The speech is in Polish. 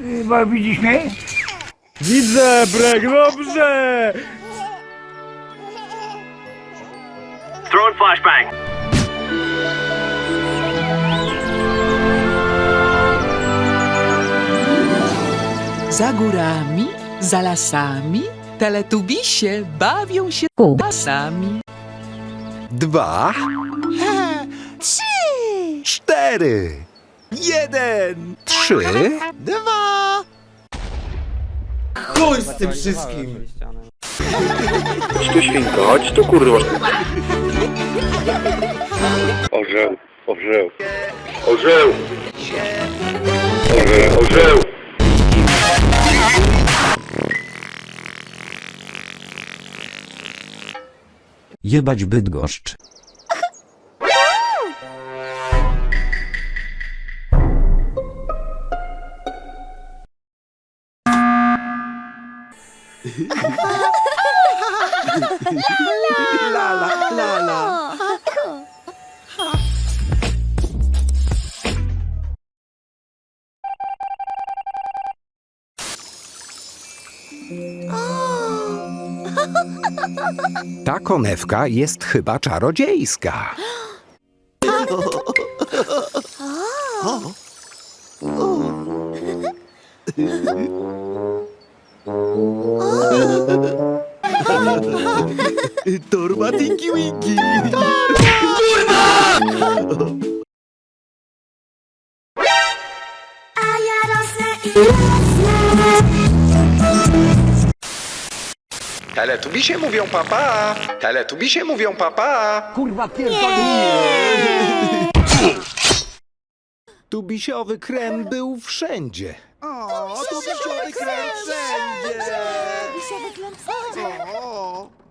Bo widzisz mnie? Widzę, Brek, dobrze! Throwing flashbang. Za górami, za lasami, teletubisie bawią się lasami. Dwa. Trzy. Cztery. Jeden. Trzy. Dwa. Chuj z tym wszystkim! Chodź tu świnko, chodź tu kurwa. Orzeł, orzeł. Orzeł. Orzeł, orzeł. Jebać Bydgoszcz. La la la la. Ta konewka jest chyba czarodziejska. Torba Tinky Winky. Teletubisie mówią papa. Teletubisie mówią papa. Kurwa pierdolę. Tubisiowy krem był wszędzie. O, to krem wszędzie! O, no, no, posprząta.